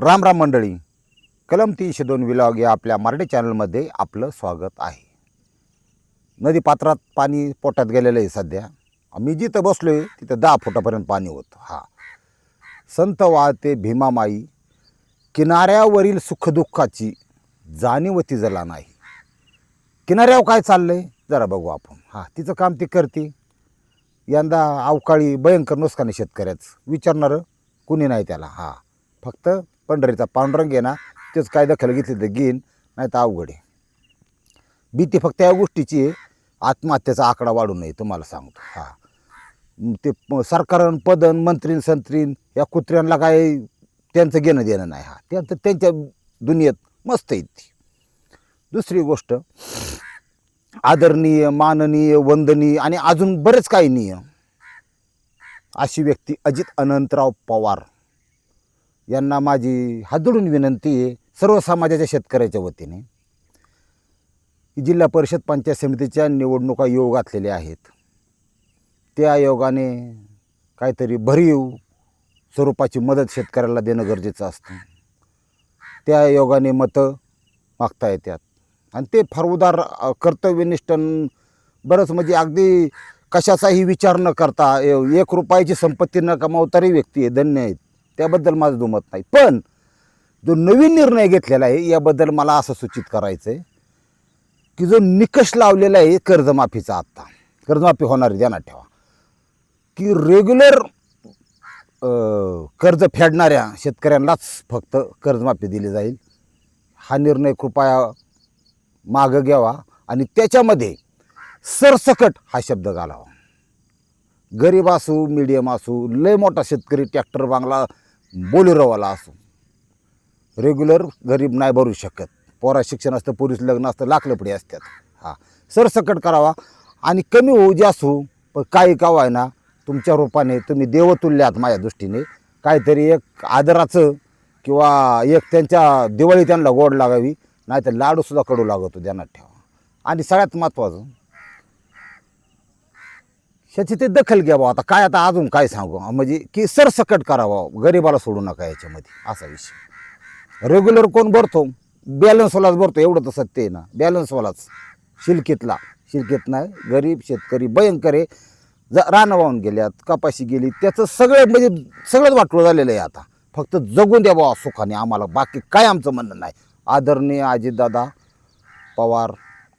राम राम मंडळी. कलम तीनशे दोन विलॉग या आपल्या मराठी चॅनलमध्ये आपलं स्वागत आहे. नदीपात्रात पाणी पोटात गेलेलं आहे सध्या. मी जिथं बसलो आहे तिथं दहा फुटापर्यंत पाणी होतं. हा. संत वाहते भीमामाई किनाऱ्यावरील सुखदुःखाची जाणीव तिजला नाही. किनाऱ्यावर काय चाललं आहे जरा बघू आपण. हां तिचं काम ती करते. यंदा अवकाळी भयंकर नुसकाने शेतकऱ्याचं. विचारणारं कुणी नाही त्याला. हां. फक्त पंढरीचा पांडुरंग आहे ना तेच काय दखल घेतली तर घेईन नाही तर अवघड आहे. भीती फक्त या गोष्टीची आहे आत्महत्येचा आकडा वाढू नये तुम्हाला सांगतो. हां. ते प- पदन मंत्रीन संत्रीन या कुत्र्यांना काय त्यांचं घेणं देणं नाही हा. त्यांचं त्यांच्या दुनियेत मस्त आहेत ती. दुसरी गोष्ट आदरणीय माननीय वंदनीय आणि अजून बरेच काही नियम अशी व्यक्ती अजित अनंतराव पवार. यांना माझी हादडून विनंती आहे सर्व समाजाच्या शेतकऱ्याच्या वतीने. जिल्हा परिषद पंचायत समितीच्या निवडणुका योग घातलेल्या आहेत. त्या योगाने काहीतरी भरीव स्वरूपाची मदत शेतकऱ्याला देणं गरजेचं असतं. त्या योगाने मतं मागता येतात. आणि ते फार उदार कर्तव्यनिष्ठ बरंच म्हणजे अगदी कशाचाही विचार न करता एक रुपयाची संपत्ती न कमावतारी व्यक्ती आहे धन्य आहेत. त्याबद्दल माझं दुमत नाही. पण जो नवीन निर्णय घेतलेला आहे याबद्दल मला असं सूचित करायचं आहे की जो निकष लावलेला आहे कर्जमाफीचा आत्ता. कर्जमाफी होणार ध्यानात ठेवा. की रेग्युलर कर्ज फेडणाऱ्या शेतकऱ्यांनाच फक्त कर्जमाफी दिली जाईल. हा निर्णय कृपया मागं घ्यावा आणि त्याच्यामध्ये सरसकट हा शब्द घालावा. गरीब असू मिडियम असू लय मोठा शेतकरी ट्रॅक्टर बांगला बोलेरोवाला असो. रेग्युलर गरीब नाही भरू शकत. पोरा शिक्षण असतं पोलीस लग्न असतं लाख लपडी असतात. हां. सरसकट करावा. आणि कमी होऊ जास्त असू पण काही का ना तुमच्या रूपाने तुम्ही देवतुल्य आहात माझ्या दृष्टीने. काहीतरी एक आदराचं किंवा एक त्यांच्या दिवाळी त्यांना गोड लागावी नाही तर लाडूसुद्धा कडू लागतो ध्यानात ठेवा. आणि सगळ्यात महत्त्वाचं ह्याची ते दखल घ्यावं. आता काय आता अजून काय सांगू? म्हणजे की सरसकट करावं. गरीबाला सोडू नका याच्यामध्ये. असा विषय. रेग्युलर कोण भरतो? बॅलन्सवालाच भरतो. एवढं तर सत्य आहे ना. बॅलन्सवालाच शिलकीतला. शिलकीत नाही. गरीब शेतकरी भयंकर आहे. ज रानं वाहून गेल्यात कपाशी गेली. त्याचं सगळं म्हणजे सगळंच वाटलं झालेलं आहे आता. फक्त जगून द्या बाबा सुखाने. आम्हाला बाकी काय आमचं म्हणणं नाही. आदरणीय अजितदादा पवार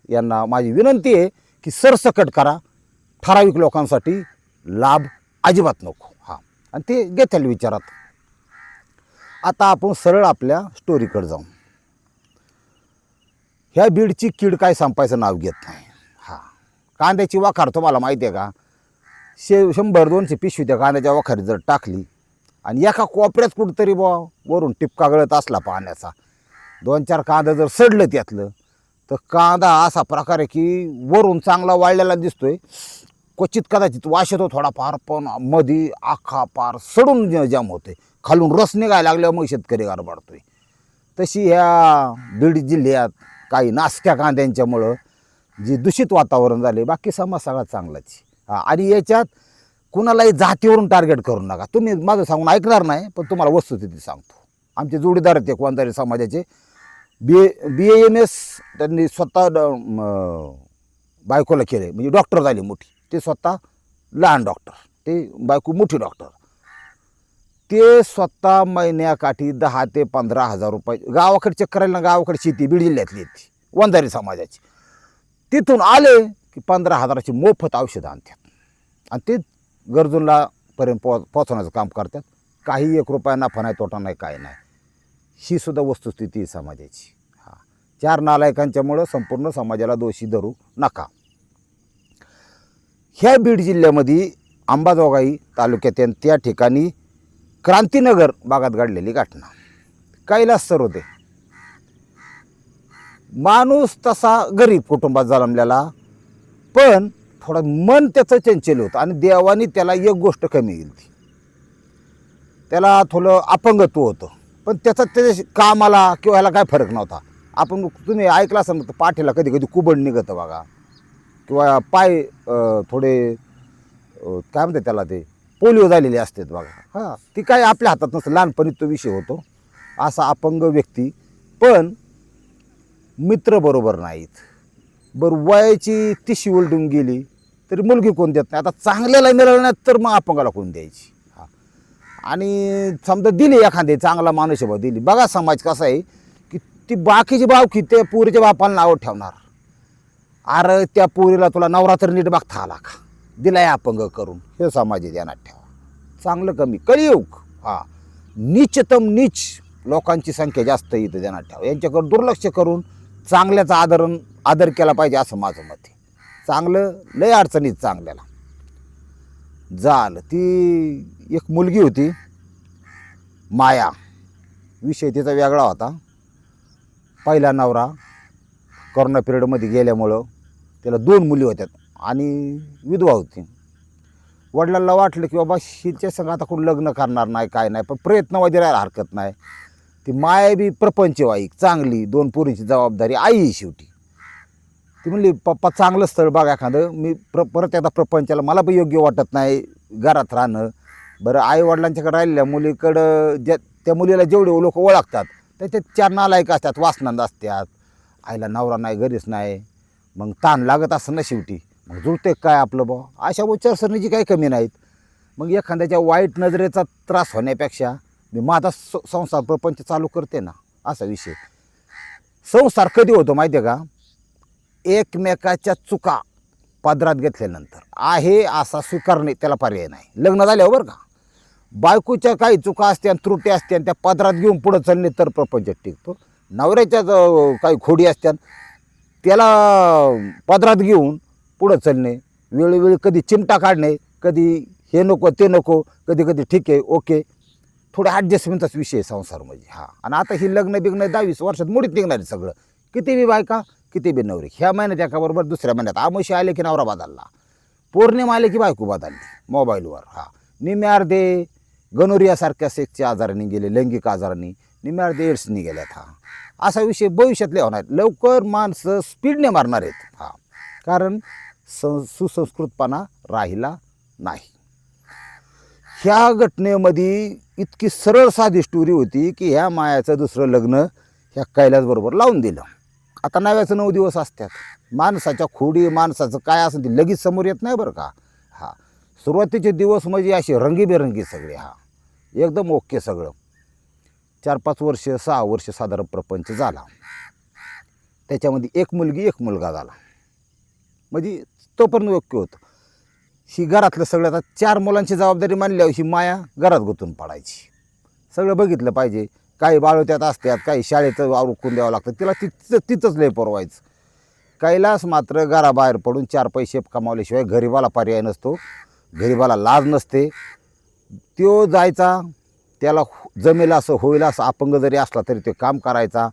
यांना माझी विनंती आहे की सरसकट करा. ठराविक लोकांसाठी लाभ अजिबात नको. हां. आणि ते घेतील विचारात. आता आपण सरळ आपल्या स्टोरीकडे जाऊ. ह्या बीडची कीड काय संपायचं नाव घेत नाही. हां. कांद्याची वाखार तुम्हाला माहिती आहे का? शे शंभर दोनशे पिशवी त्या कांद्याच्या वाखारी जर टाकली आणि एका कोपऱ्यात कुठंतरी बा वरून टिपका गळत असला पाण्याचा. दोन चार कांदा जर सडलं त्यातलं तर कांदा असा प्रकार आहे की वरून चांगला वाळलेला दिसतोय. क्वचित कदाचित वास येतो थोडाफार पण मधी आखा पार सडून ज- जाम होते. खालून रस निघायला लागल्यावर मग शेतकरी गारबाडतोय. तशी ह्या बीड जिल्ह्यात काही नासक्या कांद्यांच्यामुळं जे दूषित वातावरण झाले बाकी समाज सगळा चांगलाच हा, आणि याच्यात कुणालाही जातीवरून टार्गेट करू नका. तुम्ही माझं सांगून ऐकणार नाही पण तुम्हाला वस्तुस्थिती सांगतो. आमचे जोडीदार आहेत एक समाजाचे. बी ए बी एम एस त्यांनी स्वतः ड- बायकोला केले म्हणजे डॉक्टर झाले मोठी. ते स्वतः लहान डॉक्टर ते बायको मोठी डॉक्टर ते स्वतः महिन्याकाठी दहा ते पंधरा हजार रुपये गावाकडे चेक करायला ना गावाकडे शेती बीड जिल्ह्यातली आहे ती. वंजारी समाजाची. तिथून आले की पंधरा हजाराची मोफत औषधं आणतात. आणि ते गरजूंना पर्यंत पो पोचवण्याचं काम करतात. काही एक रुपया नफा नाही तोटा नाही काय नाही. ही सुद्धा वस्तुस्थिती आहे समाजाची. हा. चार नालायकांच्यामुळं संपूर्ण समाजाला दोषी धरू नका. ह्या बीड जिल्ह्यामध्ये अंबाजोगाई तालुक्यात त्या ठिकाणी क्रांतीनगर भागात घडलेली घटना. कैलास सर होते माणूस तसा गरीब कुटुंबात जन्मलेला पण थोडं मन त्याचं चंचल होतं आणि देवाने त्याला एक गोष्ट कमी केली ती त्याला थोडं अपंगत्व होतं. पण त्याचा त्याच्या कामाला किंवा ह्याला काय फरक नव्हता. आपण तुम्ही ऐकला असं तर पाठीला कधी कधी कुबड निघतं बघा. किंवा पाय थोडे काय म्हणते त्याला ते पोलिओ झालेले असतात बघा. हां. ती काय आपल्या हातात नसतं लहानपणी तो विषय होतो. असा अपंग व्यक्ती. पण मित्र बरोबर नाहीत. बरं वयाची तिशी उलटून गेली तरी मुलगी कोण देत नाही. आता चांगल्याला मिळवण्यात तर मग अपंगाला कोण द्यायची? आणि समजा दिली एखादी चांगला माणूस आहे दिली. बघा समाज कसा आहे की ती बाकीची बावकी ते पुरीच्या बापाला नाव ठेवणार. अरे त्या पुरीला तुला नवरात्र नीट बघता आला का? दिलाय अपंग करून. हे समाज ध्यानात ठेवा. चांगलं कमी. कलियुग. हा. नीचतम नीच लोकांची संख्या जास्त इथं ध्यानात ठेवा. यांच्याकडे दुर्लक्ष करून चांगल्याचा आदर आदर केला पाहिजे असं माझं मत आहे. चांगलं लय अडचणीत चांगल्याला. जाल. ती एक मुलगी होती माया. विषय तिचा वेगळा होता. पहिला नवरा करोना पिरियडमध्ये गेल्यामुळं त्याला दोन मुली होत्या आणि विधवा होती. वडिलांना वाटलं की बाबा हिच्या संग आता कोण लग्न करणार नाही काय नाही पण प्रयत्न वगैरे राहायला हरकत नाही. ती माया बी प्रपंचवाईक चांगली दोन पोरींची जबाबदारी आई शेवटी ती म्हणली पप्पा चांगलं स्थळ बघा एखादं. मी प्र परत एकदा प्रपंचाला मला पण योग्य वाटत नाही घरात राहणं. बरं आईवडिलांच्याकडे राहिलेल्या मुलीकडं ज्या त्या मुलीला जेवढे लोक ओळखतात त्याच्यात चार नालायक असतात वासनांद असतात. आईला नवरा नाही घरीच नाही. मग ताण लागत असं ना शेवटी. मग जुळते काय आपलं बा अशा उच्चारसरणीची काही कमी नाहीत. मग एखाद्याच्या वाईट नजरेचा त्रास होण्यापेक्षा मी माझा संसार प्रपंच चालू करते ना असा विषय. संसार कधी होतो माहिती आहे का? एकमेकाच्या चुका पदरात घेतल्यानंतर. आहे असा स्वीकारणे त्याला पर्याय नाही. लग्न झाल्यावर हो बरं का? बायकोच्या काही चुका असत्या त्रुटी असत्या त्या पदरात घेऊन पुढं चालणे तर प्रपंच टिकतो. नवऱ्याच्या काही खोडी असत्या त्याला पदरात घेऊन पुढं चालणे वेळोवेळी कधी चिमटा काढणे कधी हे नको ते नको कधी कधी ठीक आहे ओके. थोड्या ॲडजस्टमेंटचाच विषय संसार म्हणजे हा. आणि आता ही लग्न बिग्न दहावीस वर्षात मुडीत निघणार आहे सगळं. किती बी बायका किती बी नवरी. ह्या महिन्यात एकाबरोबर दुसऱ्या महिन्यात. आमोशी आले की नवरा बदलला. पौर्णिमा आले की बायको बदलली. मोबाईलवर. हा. निम्यार्धे गनोरियासारख्या सेक्सच्या आजारांनी गेले लैंगिक आजारांनी. निम्यार्धे अर्धे एड्सनी गेल्यात हा. असा विषय भविष्यातले होणार. लवकर माणसं स्पीडने मारणार आहेत हा. कारण स सुसंस्कृतपणा राहिला नाही. ह्या घटनेमध्ये इतकी सरळ साधी स्टोरी होती की ह्या मायाचं दुसरं लग्न ह्या कैलासबरोबर लावून दिलं. आता नव्याचं नऊ दिवस असतात. माणसाच्या खोडी माणसाचं काय असं ते लगेच समोर येत नाही बरं का? हा. सुरुवातीचे दिवस म्हणजे असे रंगीबेरंगी सगळे हा. एकदम ओके सगळं. चार पाच वर्ष सहा वर्ष साधारण प्रपंच झाला. त्याच्यामध्ये एक मुलगी एक मुलगा झाला. म्हणजे तो पण ओके होतं. ही घरातलं सगळं आता चार मुलांची जबाबदारी मानल्यावर ही माया घरात गुंतून पडायची. सगळं बघितलं पाहिजे. काही बाळवत्यात असतात काही शाळेचं आवरून द्यावं लागतं. तिला तिथं तिथंच लय परवायचं कैलास मात्र घराबाहेर पडून चार पैसे कमावल्याशिवाय गरिबाला पर्याय नसतो. गरिबाला लाज नसते. तो जायचा त्याला हो, जमेल असं होईल असं अपंग जरी असला तरी ते काम करायचा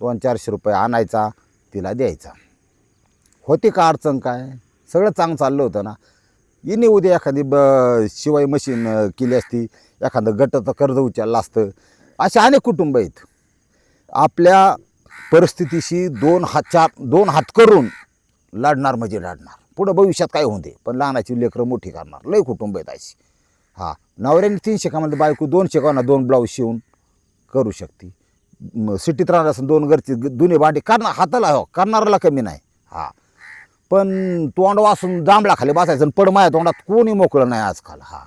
दोन चारशे रुपये आणायचा तिला द्यायचा. होती का अडचण काय? सगळं चांगलं चाललं होतं ना. येणे उद्या एखादी ब शिवाय मशीन केली असती एखादं गटाचं कर्ज उचललं असतं. असे अनेक कुटुंब आहेत. आपल्या परिस्थितीशी दोन हात चार दोन हात करून लढणार म्हणजे लढणार. पुढं भविष्यात काय होते पण लहानाची लेकरं मोठी करणार. लय कुटुंब आहेत अशी. हां नवऱ्याने तीन शेकामध्ये म्हणजे बायको दोन शेकांना दोन ब्लाऊज शिवून करू शकते. सिटीत राहणार असून दोन घरचे दोन्ही भांडी करणार हाताला हो करणाराला कमी नाही. हां. पण तोंड वासून जांभळा खाली बसायचं पण पडमाया तोंडात कोणी मोकळं नाही आजकाल. हां.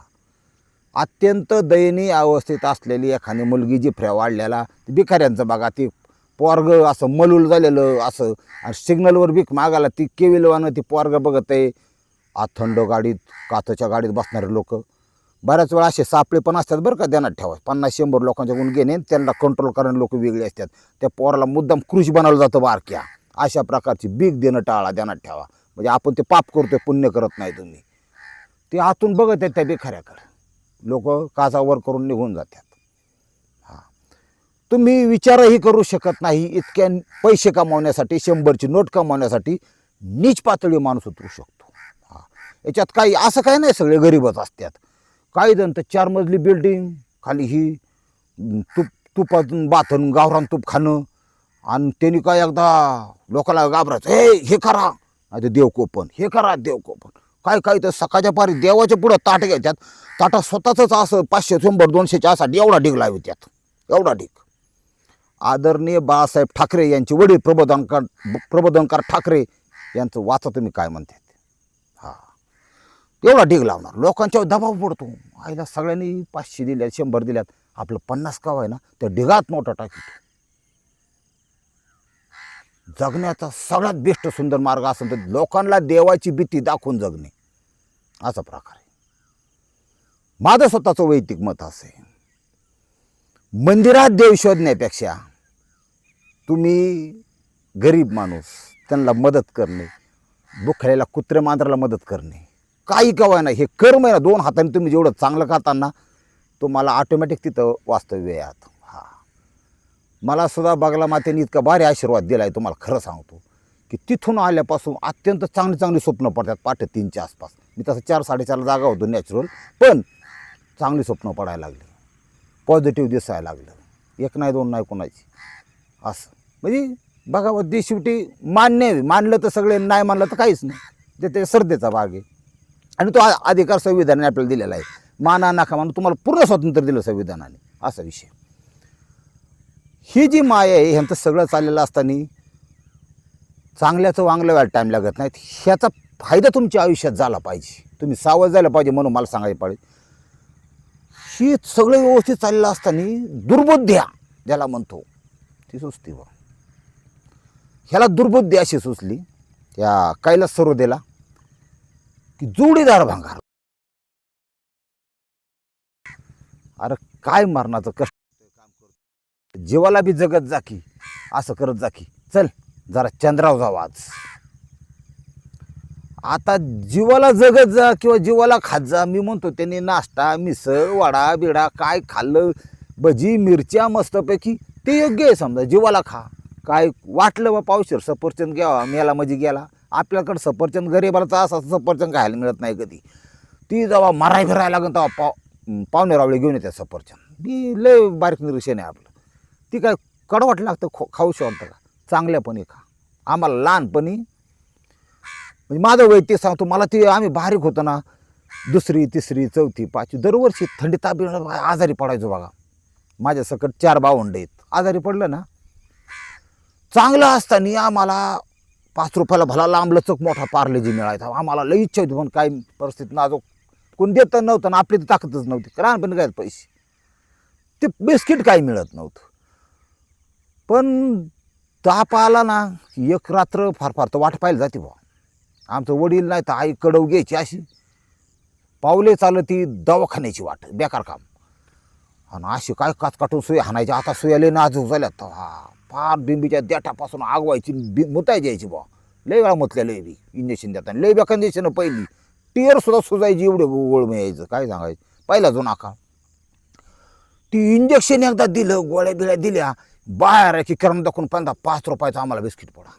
अत्यंत दयनीय अवस्थेत असलेली एखादी मुलगी जिफ्र्या वाढलेला ती भिकाऱ्यांचं बघा ती पोरग असं मलूल झालेलं असं आणि सिग्नलवर भीक मागायला ती केविलवानं ती पोरग बघत आहे. आ थंड गाडीत काचच्या गाडीत बसणारे लोक. बऱ्याच वेळा असे सापळे पण असतात बरं का ध्यानात ठेवा. पन्नास शंभर लोकांच्या गुण घेणे त्यांना कंट्रोल करणारे लोक वेगळे असतात. त्या पोराला मुद्दाम क्रुश बनवलं जातं बारक्या. अशा प्रकारची बीक देणं टाळा ध्यानात ठेवा. म्हणजे आपण ते पाप करतोय पुण्य करत नाही तुम्ही. ते आतून बघत आहेत त्या बेखऱ्याकडे लोक काचावर करून निघून जातात. हां. तुम्ही विचारही करू शकत नाही इतक्या पैसे कमावण्यासाठी शंभरची नोट कमावण्यासाठी नीच पातळी माणूस उतरू शकतो. हां. याच्यात काही असं काही नाही सगळे गरीबच असतात. काही जण तर चार मजली बिल्डिंग खाली ही तूप तुपातून बाथन गावरान तूप खाणं आणि त्यांनी काय एकदा लोकाला घाबरायचं हे हे करा. नाही देवकोपन हे करा देवकोपन. काय काय तर सकाळच्या पारी देवाच्या पुढं ताट घ्यायच्यात ताटा स्वतःच असं पाचशे शंभर दोनशेच्या असा एवढा ढीग लावत्यात. एवढा ढीग. आदरणीय बाळासाहेब ठाकरे यांचे वडील प्रबोधनकार प्रबोधनकार ठाकरे यांचं वाचा तुम्ही काय म्हणतात? हां. एवढा ढीग लावणार. लोकांच्यावर दबाव पडतो. आईला सगळ्यांनी पाचशे दिल्यात शंभर दिल्यात. आपलं पन्नास काव आहे ना त्या ढिगात मोठा टाकतो. जगण्याचा सगळ्यात बेस्ट सुंदर मार्ग असेल तर लोकांना देवाची भीती दाखवून जगणे. असा प्रकार आहे. माझं स्वतःचं वैयक्तिक मत असं आहे. मंदिरात देव शोधण्यापेक्षा तुम्ही गरीब माणूस त्यांना मदत करणे बुखड्याला कुत्रे मांजराला मदत करणे. काही कवाय नाही हे कर्म आहे ना दोन हाताने तुम्ही जेवढं चांगलं करताना तुम्हाला ऑटोमॅटिक तिथं वास्तव्य यात मला सुद्धा बागला मातेने इतका भारी आशीर्वाद दिला आहे तुम्हाला खरं सांगतो. की तिथून आल्यापासून अत्यंत चांगली चांगली स्वप्न पडतात पाठ तीनच्या आसपास. मी तसं चार साडेचारला जागा होतो नॅचरल पण चांगली स्वप्न पडायला लागली. पॉझिटिव्ह दिसायला लागलं. एक नाही दोन नाही कोणाची. असं. म्हणजे बघा ते शेवटी मान्य आहे. मानलं तर सगळे नाही मानलं तर काहीच नाही. ते ते श्रद्धेचा भाग आहे. आणि तो आ- अधिकार संविधानाने आपल्याला दिलेला आहे. माना नाका मानू तुम्हाला पूर्ण स्वातंत्र्य दिलं संविधानाने. असा विषय. ही जी माया आहे ह्यांचं सगळं चाललेलं असताना चांगल्याचं वांगलं व्हायला टाईम लागत नाहीत ह्याचा फायदा तुमच्या आयुष्यात झाला पाहिजे. तुम्ही सावध झालं पाहिजे म्हणून मला सांगायला पाहिजे. ही सगळं व्यवस्थित चाललेलं असताना दुर्बुद्ध्या ज्याला म्हणतो ती सुचती व ह्याला दुर्बुद्धी अशी सुचली त्या कैलास सरोदेला की जोडीदार भांगार. अरे काय मरणाचं कष्ट. जीवाला बी जगत जाकी असं करत जाकी चल जरा चंद्राव जावा आज. आता जीवाला जगत जा किंवा जीवाला खात जा मी म्हणतो त्यांनी नाश्ता मिसळ वडा बिडा काय खाल्लं भजी मिरच्या मस्तपैकी ते योग्य आहे समजा जीवाला खा. काय वाटलं बा पावशीर सफरचंद घ्यावा मेला म्हणजे गेला. आपल्याकडं सफरचंद गरीबाचा असा सफरचंद खायला मिळत नाही कधी. ती जेव्हा मराय फिरायला लागेल तेव्हा पाव पाहुणे रावळे घेऊन येते सफरचंद. मी लय बारीक निरीक्षण आहे आपलं. ती काय कडवाट लागतं खो खाऊशी वाटतं का चांगल्यापणी खा. आम्हाला लहानपणी म्हणजे माझं वैयक्तिक सांगतो मला ते आम्ही बारीक होतो ना दुसरी तिसरी चौथी पाचवी दरवर्षी थंडी ताप आजारी पडायचो बघा. माझ्या सकट चार भावंड आहेत. आजारी पडलं ना चांगलं असताना आम्हाला पाच रुपयाला भला लांब लचक मोठा पार्लेजी मिळायचा. आम्हाला लई इच्छा होती पण काय परिस्थिती नाजूक. कोण देत नव्हतं ना आपली तर ताकदच नव्हती. लहानपणी काय पैसे? ते बिस्किट काही मिळत नव्हतं. पण ताप आला ना एक रात्र फार फार तर वाट पाहायला जाते बा आमचं वडील नाही तर आई कडव घ्यायची अशी. पावले चालत ती दवाखान्याची वाट बेकार काम. आणि अशी काय काच काटून सुया हाणायची आता सुयाले नाजूक झाल्यात. हा फार बिंबीच्या देठापासून आगवायची बि मुतायची यायची बा लय वेळा मुतल्या लय बी इंजेक्शन देताना. लय बेकार इंजेक्शन पहिली. टिअर सुद्धा सुजायची एवढं गोळ यायचं काय सांगायचं? पहिला जो नाका. ती इंजेक्शन एकदा दिलं गोळ्या बिळ्या दिल्या बाहेर की किरण दाखवून पंधरा पाच रुपयाचं आम्हाला बिस्किट पडा.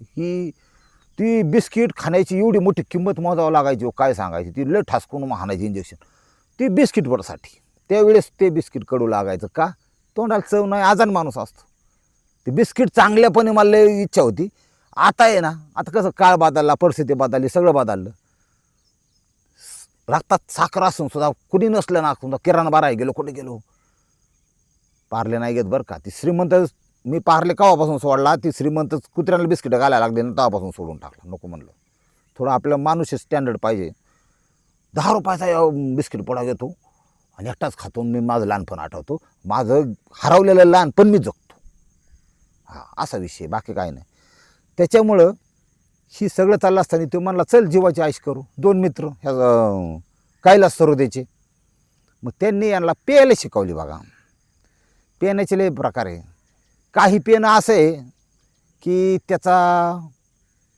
ही ती बिस्किट खाण्याची एवढी मोठी किंमत मोजावं लागायची हो, काय सांगायची? ती लय ठासकून हाणायची इंजेक्शन ती बिस्किट पडसाठी. त्यावेळेस ते बिस्किट कडू लागायचं का? तोंडाला चव नाही आजान माणूस असतो. ते बिस्किट चांगल्यापणे मला लय इच्छा होती. आता आहे ना आता कसं काळ बदलला परिस्थिती बदलली सगळं बदललं. रक्तात साखर असून सुद्धा कुणी नसलं ना समजा किराणा बाराय गेलो कुठे गेलो? पारले नाही घेत बरं का. ती श्रीमंत मी पारले कावापासून सोडला ती श्रीमंत कुत्र्याला बिस्किटं घालायला लागले ना तेव्हापासून सोडून टाकलं. नको म्हणलं. थोडं आपलं माणूस स्टँडर्ड पाहिजे. दहा रुपयाचा बिस्किट पोडा घेतो आणि एकटाच खातो मी माझं लहानपण आठवतो. माझं हरवलेलं लहानपण मी जगतो. हा असा विषय बाकी काय नाही. त्याच्यामुळं ही सगळं चाललं असताना तो म्हणला चल जीवाची आईश करू. दोन मित्र ह्या कैलास सरोदेचे. मग त्यांनी यांना प्यायला शिकवली बघा. पेनाचे लय प्रकार आहे. काही पेन असं आहे की त्याचा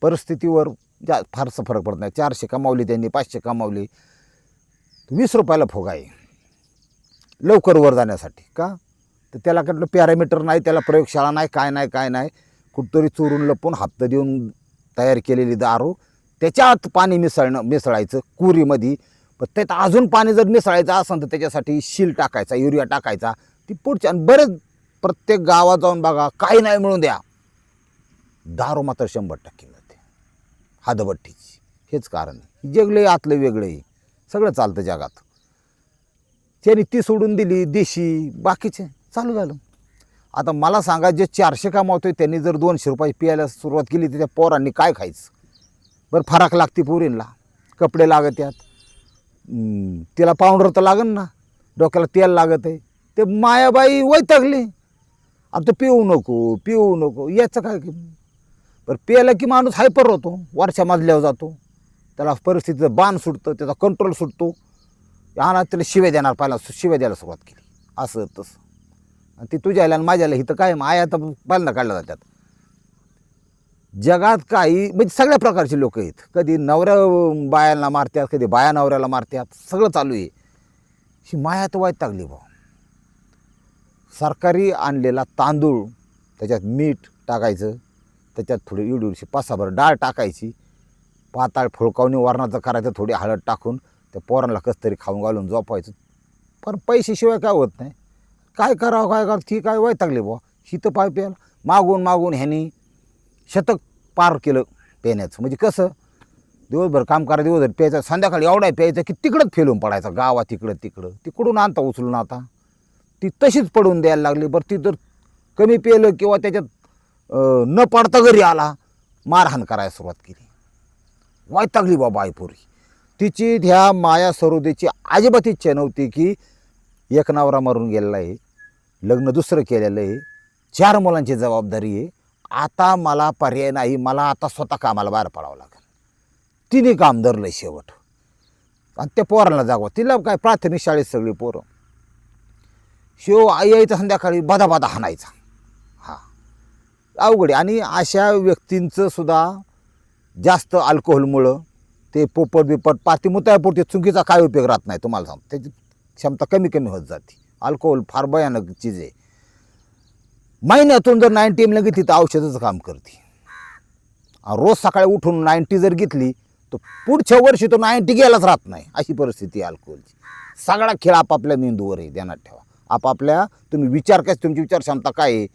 परिस्थितीवर जा फारसा फरक पडत नाही. चारशे कमावली त्यांनी पाचशे कमावली. वीस रुपयाला फुगा आहे. लवकर वर जाण्यासाठी का? तर त्याला कुठलं पॅरामीटर नाही त्याला प्रयोगशाळा नाही काय नाही काय नाही. कुठंतरी चोरून लपून हप्ता देऊन तयार केलेली दारू. त्याच्यात पाणी मिसळणं मिसळायचं कुरीमध्ये. पण त्यात अजून पाणी जर मिसळायचं असेल तर त्याच्यासाठी शील टाकायचा युरिया टाकायचा. ती पुढच्या आणि बरेच प्रत्येक गावात जाऊन बघा काही नाही मिळून द्या. दारू मात्र शंभर टक्के मिळते. हादबट्टीची हेच कारण. आहे जगले आतलं वेगळं आहे सगळं चालतं जगात. त्यांनी ती सोडून दिली देशी बाकीचे. चालू झालं. आता मला सांगा जे चारशे कमावतोय त्यांनी जर दोनशे रुपये प्यायला सुरुवात केली तर त्या पोरांनी काय खायचं? बरं फरक लागते पोरींना. कपडे लागत यात तिला पावडर तर लागन ना. डोक्याला तेल लागत आहे ते मायाबाई वैतागली. आता पिऊ नको पिऊ नको याचं काय? की बरं प्यायला की माणूस हायपर होतो वर्षा मजल्यावर जातो. त्याला परिस्थितीचं बाण सुटतं त्याचा कंट्रोल सुटतो. आणा त्याला शिव्या देणार पहिला शिव्या द्यायला सुरुवात केली. असं तसं. आणि ती तुझ्याला आणि माझ्याला इथं काय आया तर पहिल्यांदा काढल्या जातात. जगात काही म्हणजे सगळ्या प्रकारचे लोक आहेत. कधी नवऱ्या बायांना मारतात कधी बाया नवऱ्याला मारतात. सगळं चालू आहे. ही माया तर वाईट टाकली भाऊ. सरकारी आणलेला तांदूळ त्याच्यात मीठ टाकायचं त्याच्यात थोडी एवढीशी पासाभर डाळ टाकायची पाताळ फुळकावणी वरणाचं करायचं थोडी हळद टाकून त्या पोरांना कसं तरी खाऊन घालून झोपायचं. पण पैशाशिवाय काय होत नाही. काय करावं काय करावं ती काय वैतागली बुवा. शीत पाय प्यायला मागून मागून ह्यानी शतक पार केलं पेण्याचं. म्हणजे कसं? दिवसभर काम करायचं दिवसभर प्यायचं. संध्याकाळी एवढा प्यायचं की तिकडंच फेलून पडायचं. गावात तिकडं तिकडं. तिकडून आणता उचलून आता. ती तशीच पडून द्यायला लागली. बरं ती जर कमी पेलं किंवा त्याच्यात न पडता घरी आला मारहाण करायला सुरुवात केली. वायतागली बाबा आईपुरी तिची ह्या माया सरोदेची अजिबात इच्छा नव्हती की एक नवरा मारून गेलेला आहे लग्न दुसरं केलेलं आहे चार मुलांची जबाबदारी आहे. आता मला पर्याय नाही मला आता स्वतः कामाला बाहेर पडावं लागेल. तिने काम धरलं शेवट. आणि त्या पोरांना जागवा. तिला काय प्राथमिक शाळेत सगळी पोरं. शिव आई यायचा संध्याकाळी बाधा बाधा हाणायचा. हा. अवघड आहे. आणि अशा व्यक्तींचं सुद्धा जास्त अल्कोहोलमुळं ते पोपट बिपट पाती मुतायापुरती चुकीचा काय उपयोग राहत नाही तुम्हाला सांग त्याची क्षमता कमी कमी होत जाते. अल्कोहोल फार भयानक चीज आहे. महिन्यातून जर नाईन्टी एमला घेतली तर औषधाचं काम करते. रोज सकाळी उठून नाईन्टी जर घेतली तर पुढच्या वर्षी तो नाईन्टी गेलाच राहत नाही. अशी परिस्थिती अल्कोहोलची. सगळा खेळ आपापल्या मेंदूवर आहे. ध्यानात ठेवा. आपापल्या तुम्ही विचार काय तुमची विचार क्षमता काय आहे?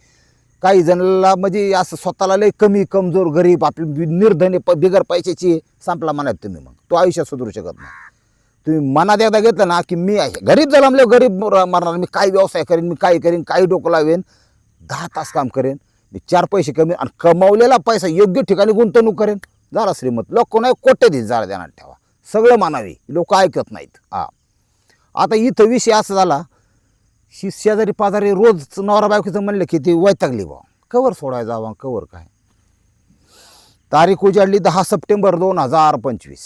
काही जणांना म्हणजे असं स्वतःला लय कमी कमजोर गरीब आपली निर्धने प बिगर पैशाची संपला मनात तुम्ही मग. तो आयुष्यात सुधरू शकत नाही. तुम्ही मनात एकदा घेतलं ना की मी आहे. गरीब जन्मले गरीब मरणार. मी काय व्यवसाय करेन मी काय करेन काही डोकं लावेन? दहा तास काम करेन. मी चार पैसे कमी आणि कमावलेला पैसा योग्य ठिकाणी गुंतवणूक करेन. झाला श्रीमत. लोक नाही कोट्या दिस जरा ठेवा. सगळं मानावी लोक ऐकत नाहीत. हा. आता इथं विषय असा झाला ही शेजारी पाजारी रोज नवरा बायकोचं म्हणलं की ती वैतागली बा कवर सोडायला जावा कवर काय? तारीख उजाडली दहा सप्टेंबर दोन हजार पंचवीस.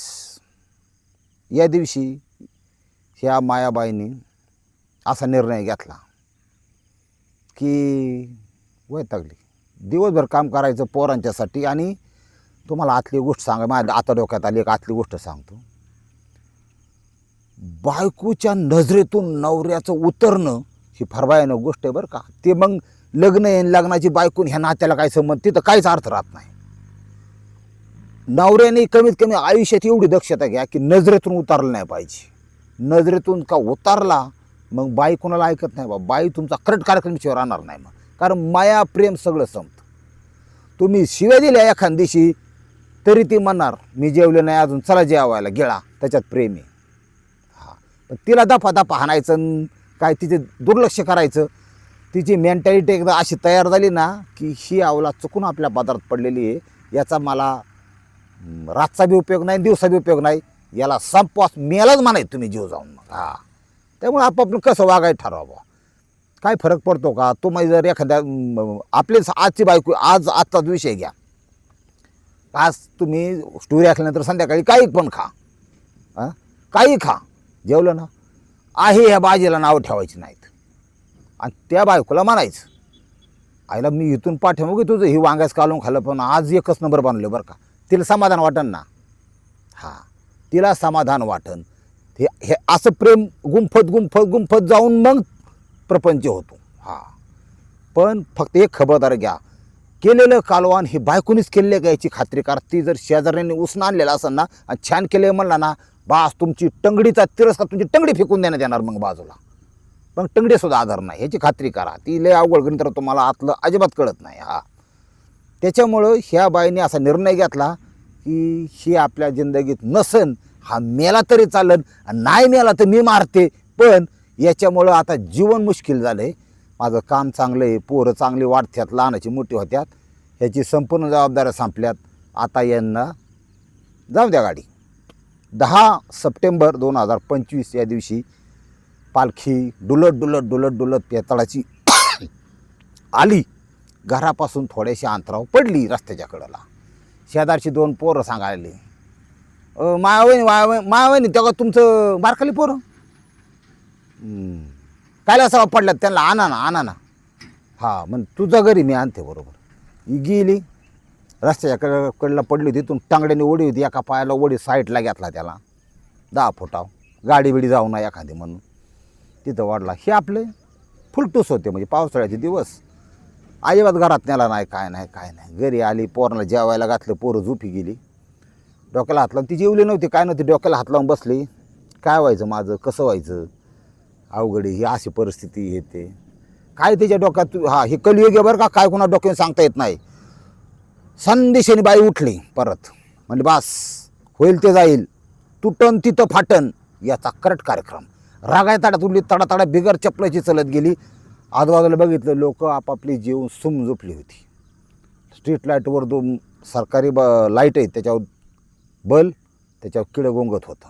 या दिवशी ह्या मायाबाईंनी असा निर्णय घेतला की वैतागली. दिवसभर काम करायचं पोरांच्यासाठी आणि तुम्हाला आतली गोष्ट सांगा माझ्या आता डोक्यात आली एक आतली गोष्ट सांगतो. बायकोच्या नजरेतून नवऱ्याचं उतरणं ही फार भयानक गोष्ट आहे बरं का. ते मग लग्न आहे लग्नाची बायकून ह्या नात्याला काय संबंध? तिथं काहीच अर्थ राहत नाही. नवऱ्याने कमीत कमी आयुष्यात एवढी दक्षता घ्या की नजरेतून उतारलं नाही पाहिजे. नजरेतून का उतारला मग बाई कोणाला ऐकत नाही बा. बाई तुमचा करट कार्यक्रमशिवाय राहणार नाही मग. कारण माया प्रेम सगळं संपतं. तुम्ही शिव्या दिल्या एखाद दिवशी तरी ती म्हणणार मी जेवले नाही अजून चला जेवायला गेला. त्याच्यात प्रेम आहे. हा. पण तिला दफा दफा हाणायचं काय तिचे दुर्लक्ष करायचं. तिची मेंटॅलिटी एकदा अशी तयार झाली ना की ही आवला चुकून आपल्या बाजारात पडलेली आहे. याचा मला रातचा बी उपयोग नाही दिवसा बी उपयोग नाही. याला संपवास मेलाच म्हणायचं तुम्ही जीव जाऊन. मग हा. त्यामुळे आपापलं कसं वागाय ठरवा काय फरक पडतो का? तो म्हणजे जर एखाद्या हम्म, आजची बायको आज आजचाच विषय घ्या. आज तुम्ही स्टोरी ऐकल्यानंतर संध्याकाळी काही पण खा. हां? काही खा. जेवलं ना? आहे ह्या बाजीला नावं ठेवायची नाहीत. आणि त्या बायकोला म्हणायचं आईला मी इथून पाठवू की तुझं ही वांग्याच कालून खाल्लं पण आज एकच नंबर बनलं बरं का. तिला समाधान वाटन ना? हां तिला समाधान वाटन. हे हे असं प्रेम गुंफत गुंफत गुंफत जाऊन मग प्रपंच होतो. हां. पण फक्त एक खबरदार घ्या. केलेलं कालवान हे बायकोनीच केलेलं का याची खात्री करा? ती जर शेजाऱ्यांनी उसणं आणलेलं असेल ना आणि छान केले म्हणला ना बास तुमची टंगडीचा तिरस्कार तुमची टंगडी फेकून देण्यात येणार मग बाजूला. पण टंगडीसुद्धा आधार नाही ह्याची खात्री करा. ती लय अवघड गणित तुम्हाला आतलं अजिबात कळत नाही हा. त्याच्यामुळं ह्या बाईने असा निर्णय घेतला की ही आपल्या जिंदगीत नसन हा मेला तरी चालन नाही मेला तर मी मारते. पण याच्यामुळं आता जीवन मुश्किल झालं आहे माझं काम चांगलं आहे पोरं चांगली वाढत्यात लहानाची मोठी होत्यात. ह्याची संपूर्ण जबाबदाऱ्या संपल्यात. आता यांना जाऊ द्या गाडी. दहा सप्टेंबर दोन हजार पंचवीस या दिवशी पालखी डुलत डुलत डुलत डुलत पेताळाची आली. घरापासून थोड्याशी अंतरावर पडली रस्त्याच्या कडेला. शेजारची दोन पोरं सांगायले मायावणी मायावणी मायावणी त्या तेव्हा तुमचं बारकाली पोरं? कायला असं पडल्यात त्यांना आणा ना आणा ना. हा मग तुझं घरी मी आणते बरोबर. ही गेली रस्त्याच्या कड कडला पडली होती तिथून टांगड्याने ओढी होती एका पायाला ओढी साईडला घेतला त्याला. दहा फुटाव. गाडी बिडी जाऊ ना एखादी म्हणून. तिथं वाढला. हे आपले फुलटूस होते म्हणजे पावसाळ्याचे दिवस. अजिबात घरात नेला नाही काय नाही काय नाही. घरी आली पोराला जेवायला घातलं पोरं झोपी गेली. डोक्याला हात लावून ती जेवली नव्हती काय नव्हती डोक्याला हात लावून बसली. काय व्हायचं माझं? कसं व्हायचं? अवघड आहे, ही अशी परिस्थिती येते. काय त्याच्या डोक्यात? हा हे कलियुग आहे बरं का? काय कुणा डोक्यात सांगता येत नाही. संदेशाने बाई उठली परत. म्हणजे बास होईल ते जाईल. तुटन तिथं फाटन. याचा करट कार्यक्रम. रागाय ताडात उठली तडा बिगर चपलाची चलत गेली. आजूबाजूला बघितलं लोक आपापली जीव सुम झोपली होती. स्ट्रीट लाईटवर दोन सरकारी ब लाइट आहेत त्याच्यावर बल त्याच्यावर किडं गोंगत होतं.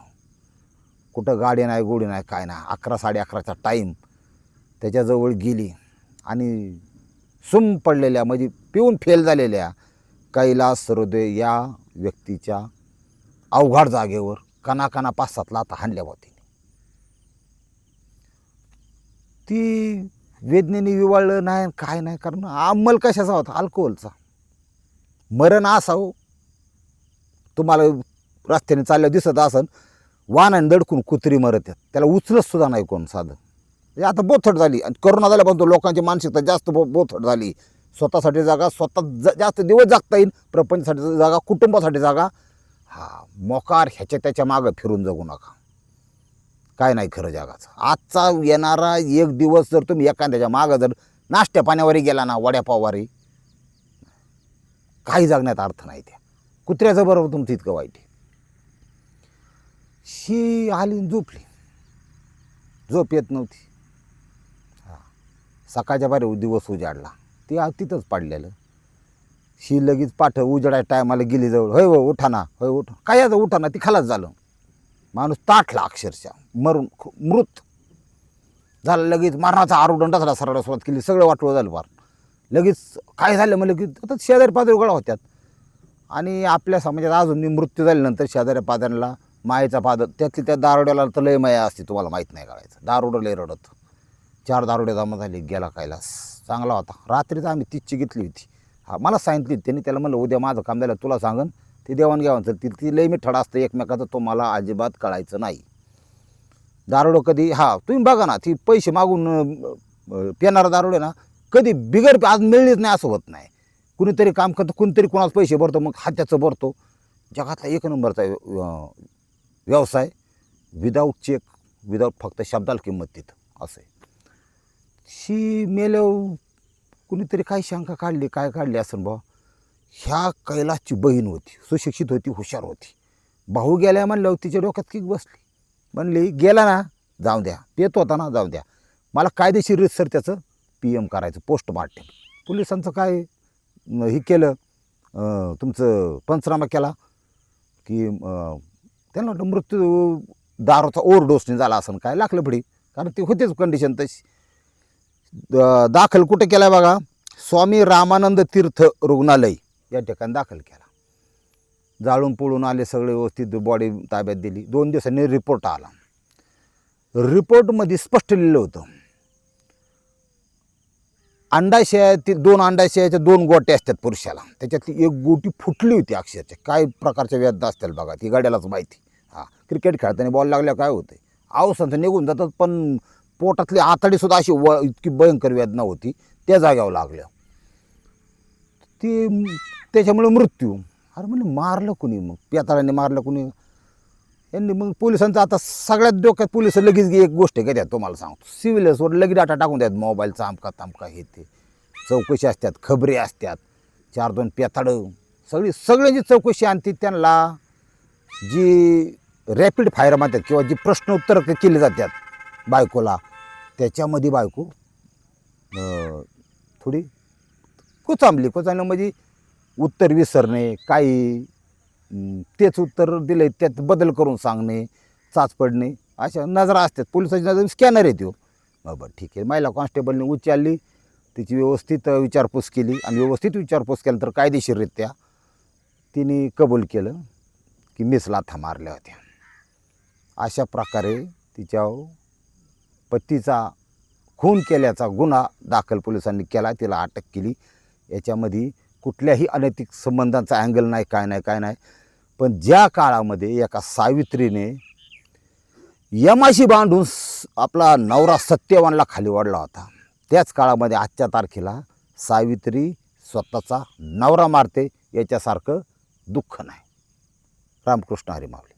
कुठं गाडी नाही गोडी नाही काय नाही. अकरा साडे अकराचा टाईम. त्याच्याजवळ गेली आणि सुम पडलेल्या म्हणजे पिऊन फेल झालेल्या कैलास हृदय या व्यक्तीच्या अवघड जागेवर कणाकणा पाच सात लाता हाणल्या होती ती वेदनेने विवाळलं नाही काय नाही कारण अंमल कशाचा होता? अल्कोहोलचा. मरण असावं. तुम्हाला रस्त्याने चालल्या दिसत असन वाहनाने दडकून कुत्री मरत आहेत. त्याला उचलत सुद्धा नाही कोण साधं आता बोथट झाली. आणि करोना झाल्यापासून लोकांची मानसिकता जास्त बो बोथट झाली. स्वतःसाठी जागा स्वतः ज जास्त दिवस जगता येईल प्रपंचासाठी जागा कुटुंबासाठी जागा. हा मोकार ह्याच्या त्याच्या मागं फिरून जगू नका. काय नाही खरं जगाचं. आजचा येणारा एक दिवस जर तुम्ही एखाद्याच्या मागं जर नाश्त्या पाण्यावरही गेला ना वड्यापावारी काही जगण्यात अर्थ नाही त्या. कुत्र्याचं बरोबर तुमचं इतकं वाईट आहे. शी आली झोपली. झोप येत नव्हती. हां सकाळच्या बारे दिवस उजाडला. ती आ- तिथंच पाडलेलं. शी लगेच पाठ उजडा टायमाला गेली जवळ. होय हो उठा ना. होय उठ. काय याचं उठा ना? ती खालाच झालं. माणूस ताटला अक्षरशः. मरून मृत. झालं लगेच मरणाचा आरोडण टाकला सरळ सुरुवात केली. सगळं वाटवं झालं फार. लगेच काय झालं मग की आता शेजारी पाजारी गोळा होत्यात. आणि आपल्या समाजात अजून मृत्यू झाल्यानंतर शेजाऱ्या पाजाऱ्याला मायेचा पादर त्यातली त्या दारोड्याला तर लय माया असते तुम्हाला माहीत नाही काढायचं दारोडं लय रडत. चार दारोडे जमा झाले गेला कैलास. चांगला होता. रात्रीच आम्ही तीसची घेतली होती. हा मला सांगितली त्यांनी त्याला म्हणलं उद्या माझं काम झालं तुला सांगन ते देवाणघेवाण तर ती ती लई मी ठडा असतं एकमेकाचं तो मला अजिबात कळायचं नाही. दारुडं कधी हा तुम्ही बघा ना ती पैसे मागून अं, दारुडे ना कधी बिगर आज मिळलीच नाही असं होत नाही. कुणीतरी काम करतं कुणीतरी कोणाला पैसे भरतो मग हात्याचं भरतो. जगातला एक नंबरचा व्यवसाय विदाऊट चेक विदाऊट फक्त शब्दाला किंमत तिथं असं आहे. शी मेल्यावर कुणीतरी काय शंका काढली काय काढली असं बा ह्या कैलासची बहीण होती सुशिक्षित होती हुशार होती. भाऊ गेल्या म्हणल्यावर तिच्या डोक्यात किक बसली. म्हणली गेला ना जाऊ द्या. पेत होता ना जाऊ द्या. मला कायदेशीर रितसर त्याचं पी एम करायचं पोस्टमार्टम पोलिसांचं काय हे केलं तुमचं पंचनामा केला की त्यांना वाटलं मृत्यू दारूचा ओव्हरडोसने झाला असं काय लागलं पुढे कारण ते होतेच कंडिशन तशी. दाखल कुठं केला बघा? स्वामी रामानंद तीर्थ रुग्णालय या ठिकाणी दाखल केला. जाळून पळून आले सगळे व्यवस्थित बॉडी ताब्यात दिली. दोन दिवसांनी रिपोर्ट आला. रिपोर्टमध्ये स्पष्ट लिहिलं होतं. अंडाशयातील दोन अंडाशयाच्या दोन गोट्या असतात पुरुषाला. त्याच्यातली एक गोटी फुटली होती अक्षरशः. काय प्रकारच्या व्याध असतील बघा ती गाड्यालाच माहिती. हां क्रिकेट खेळताना बॉल लागल्यावर काय होतं आवसंत निघून जातात पण पोटातली आतडीसुद्धा अशी व इतकी भयंकर वेदना होती त्या जाग्यावर लागल्या. ते त्याच्यामुळे मृत्यू. अरे म्हणजे मारलं कुणी मग? पेताळाने मारलं कुणी? यांनी मग पोलिसांचं आता सगळ्यात डोक्यात पोलीस लगेच एक गोष्ट आहे का तुम्हाला सांगतो. सिव्हिलसवर लगेच डाटा टाकून द्यात मोबाईलचा आमका तामका हे ते. चौकशी असतात खबरी असतात. चार दोन पेताडं सगळी सगळ्यांची चौकशी आणते त्यांना जी रॅपिड फायर म्हणतात किंवा जी प्रश्न उत्तर केली जातात बायकोला. त्याच्यामध्ये बायको थोडी कुचांबली कुचांबली म्हणजे उत्तर विसरणे काही तेच उत्तर दिले त्यात बदल करून सांगणे चाच पडणे अशा नजरा असतात. पोलिसाची नजर स्कॅनर येतो हो. बरं ठीक आहे. महिला कॉन्स्टेबलने उचलली तिची व्यवस्थित विचारपूस केली आणि व्यवस्थित विचारपूस केल्यानंतर कायदेशीररित्या तिने कबूल केलं की मिसला लाथा मारल्या होत्या. अशा प्रकारे तिच्या पतीचा खून केल्याचा गुन्हा दाखल पोलिसांनी केला तिला अटक केली. याच्यामध्ये कुठल्याही अनैतिक संबंधांचा अँगल नाही काय नाही काय नाही. पण ज्या काळामध्ये एका सावित्रीने यमाशी बांधून आपला नवरा सत्यवानला खाली वाढला होता त्याच काळामध्ये आजच्या तारखेला सावित्री स्वतःचा नवरा मारते याच्यासारखं दुःख नाही. रामकृष्ण हरी माऊली.